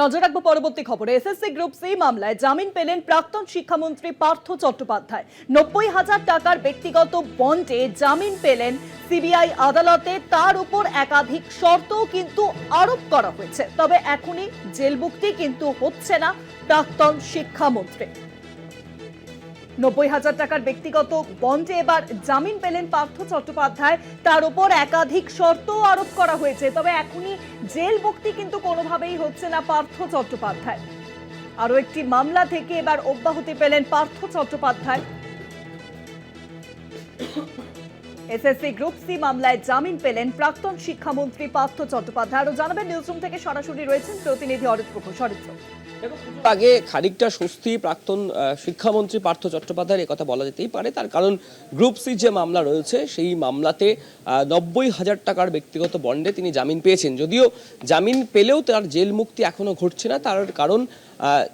নজর রাখব পরবর্তী খবরে। এসএসসি গ্রুপ সি মামলায় জামিন পেলেন প্রাক্তন শিক্ষামন্ত্রী পার্থ চট্টোপাধ্যায়। নব্বই হাজার টাকার ব্যক্তিগত বন্ডে জামিন পেলেন সিবিআই আদালতে। তার উপর একাধিক শর্ত কিন্তু আরোপ করা হয়েছে। তবে এখনই জেলমুক্তি কিন্তু হচ্ছে না প্রাক্তন শিক্ষামন্ত্রী নব্বই হাজার টাকার ব্যক্তিগত বন্ডে এবার জামিন পেলেন পার্থ চট্টোপাধ্যায়। তার উপর একাধিক শর্ত আরোপ করা হয়েছে, তবে এখনই জেল মুক্তি কিন্তু কোনোভাবেই হচ্ছে না পার্থ চট্টোপাধ্যায়। আরও একটি মামলা থেকে এবার অব্যাহতি পেলেন Partha Chattopadhyay. SSC group C মামলায় জামিন পেলেন প্রাক্তন শিক্ষামন্ত্রী পার্থ চট্টোপাধ্যায়। আরও জানাবেন নিউজরুম থেকে সরাসরি রয়েছেন প্রতিনিধি অরিত্র ঘোষ অরিত্র আগে খানিকটা স্বস্তি প্রাক্তন শিক্ষামন্ত্রী পার্থ চট্টোপাধ্যায়ের কথা বলা যেতেই পারে। তার কারণ গ্রুপ সি যে মামলা রয়েছে, সেই মামলাতে নব্বই হাজার টাকার ব্যক্তিগত বন্ডে তিনি জামিন পেয়েছেন। যদিও জামিন পেলেও তার জেল মুক্তি এখনও ঘটছে না। তার কারণ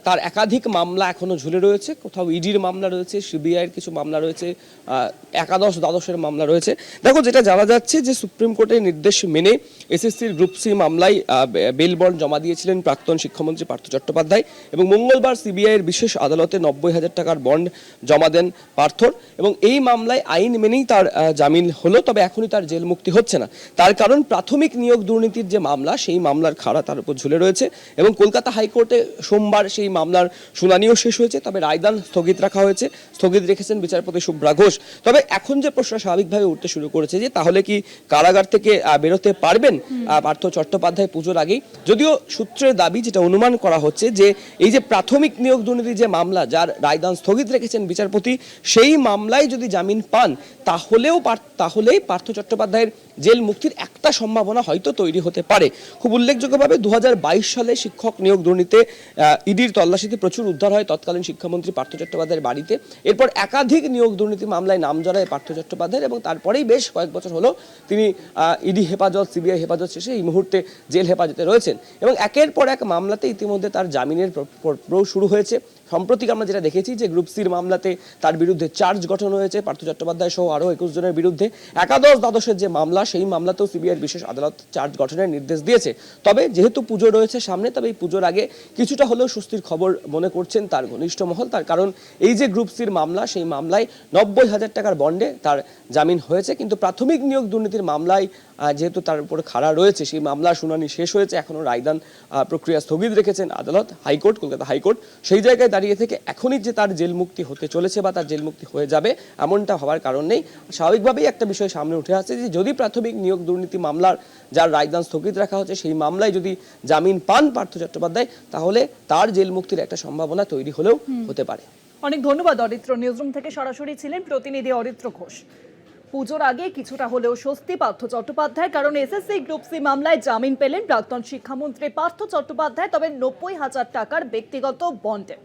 তার একাধিক মামলা এখনও ঝুলে রয়েছে। কোথাও ইডির মামলা রয়েছে, সিবিআইয়ের কিছু মামলা রয়েছে একাদশ দ্বাদশের মামলা রয়েছে। দেখো, যেটা জানা যাচ্ছে যে সুপ্রিম কোর্টের নির্দেশ মেনে এসএসসির গ্রুপ সি মামলায় বেল বন্ড জমা দিয়েছিলেন প্রাক্তন শিক্ষামন্ত্রী পার্থ চট্টোপাধ্যায় এবং মঙ্গলবার সিবিআইয়ের বিশেষ আদালতে নব্বই হাজার টাকার বন্ড জমা দেন পার্থর এবং এই মামলায় আইন মেনেই তার জামিন হলো, তবে এখনই তার জেল মুক্তি হচ্ছে না। তার কারণ প্রাথমিক নিয়োগ দুর্নীতির যে মামলা, সেই মামলার খাড়া তার উপর ঝুলে রয়েছে এবং কলকাতা হাইকোর্টে সোমবার সেই মামলার শুনানিও শেষ হয়েছে, তবে রায়দান স্থগিত রাখা হয়েছে। স্থগিত রেখেছেন বিচারপতি শুভ্রা ঘোষ। তবে এখন যে প্রশ্ন, স্বাভাবিকভাবে উঠতে শুরু করেছে যে তাহলে কি কারাগার থেকে বেরোতে পারবেন? পার্থ চট্টোপাধ্যায় পুজোর আগেই। যদিও সূত্রের দাবি যেটা অনুমান করা হচ্ছে যে এই যে প্রাথমিক নিয়োগ দুর্নীতির যে মামলা যার রায়দান স্থগিত রেখেছেন বিচারপতি সেই মামলায় যদি জামিন পান তাহলেও তাহলেই পার্থ চট্টোপাধ্যায়ের জেল মুক্তির একটা সম্ভাবনা হয়তো তৈরি হতে পারে। খুব উল্লেখযোগ্যভাবে দু হাজার বাইশ সালে শিক্ষক নিয়োগ দুর্নীতিতে ইডির তল্লাশিতে প্রচুর উদ্ধার হয় তৎকালীন শিক্ষামন্ত্রী পার্থ চট্টোপাধ্যায়ের বাড়িতে। এরপর একাধিক নিয়োগ দুর্নীতি মামলায় নাম জড়ায় পার্থ চট্টোপাধ্যায়ের এবং তারপরেই বেশ কয়েক বছর হলো তিনি ইডি হেফাজত, সিবিআই হেফাজত শেষে এই মুহূর্তে জেল হেফাজতে রয়েছেন। এবং একের পর এক মামলাতে ইতিমধ্যে তার জামিনের শুরু হয়েছে। সম্প্রতি আমরা যেটা দেখেছি যে গ্রুপ সির মামলাতে তার বিরুদ্ধে চার্জ গঠন হয়েছে, পার্থ চট্টোপাধ্যায় সহ আরও একুশ জনের বিরুদ্ধে। একাদশ দ্বাদশের যে মামলা, সেই মামলাতেও সিবিআইয়ের বিশেষ আদালত চার্জ গঠনের নির্দেশ দিয়েছে। তবে যেহেতু পুজো রয়েছে সামনে, তবে এই পুজোর আগে কিছুটা হলেও স্বস্তির খবর মনে করছেন তার ঘনিষ্ঠ মহল। তার কারণ এই যে গ্রুপ সির মামলা, সেই মামলায় নব্বই হাজার টাকার বন্ডে তার জামিন হয়েছে। কিন্তু প্রাথমিক নিয়োগ দুর্নীতির মামলায় যেহেতু তার উপর খাড়া রয়েছে, সেই মামলার শুনানি শেষ হয়েছে। এখনও রায়দান প্রক্রিয়া স্থগিত রেখেছেন আদালত, হাইকোর্ট, কলকাতা হাইকোর্ট। সেই জায়গায় দাঁড়িয়ে থেকে এখনই যে তার জেল মুক্তি হতে চলেছে বা তার জেল মুক্তি হয়ে যাবে এমনটা হওয়ার কারণ নেই। স্বাভাবিকভাবেই একটা বিষয় সামনে উঠে আসছে যে যদি প্রাথমিক নিয়োগ দুর্নীতি মামলার যার রায়দান স্থগিত রাখা হচ্ছে সেই মামলায় যদি জামিন পান পার্থ চট্টোপাধ্যায় তাহলে তার জেল মুক্তির একটা সম্ভাবনা তৈরি হলেও হতে পারে। অনেক ধন্যবাদ অরিত্র। নিউজরুম থেকে সরাসরি ছিলেন প্রতিনিধি অরিত্র ঘোষ। পুজোর আগে কিছুটা হলেও স্বস্তি পার্থ চট্টোপাধ্যায় কারণ এসএসসি গ্রুপ সি মামলায় জামিন পেলেন প্রাক্তন শিক্ষামন্ত্রী পার্থ চট্টোপাধ্যায় তবে নব্বই হাজার টাকার ব্যক্তিগত বন্ডে।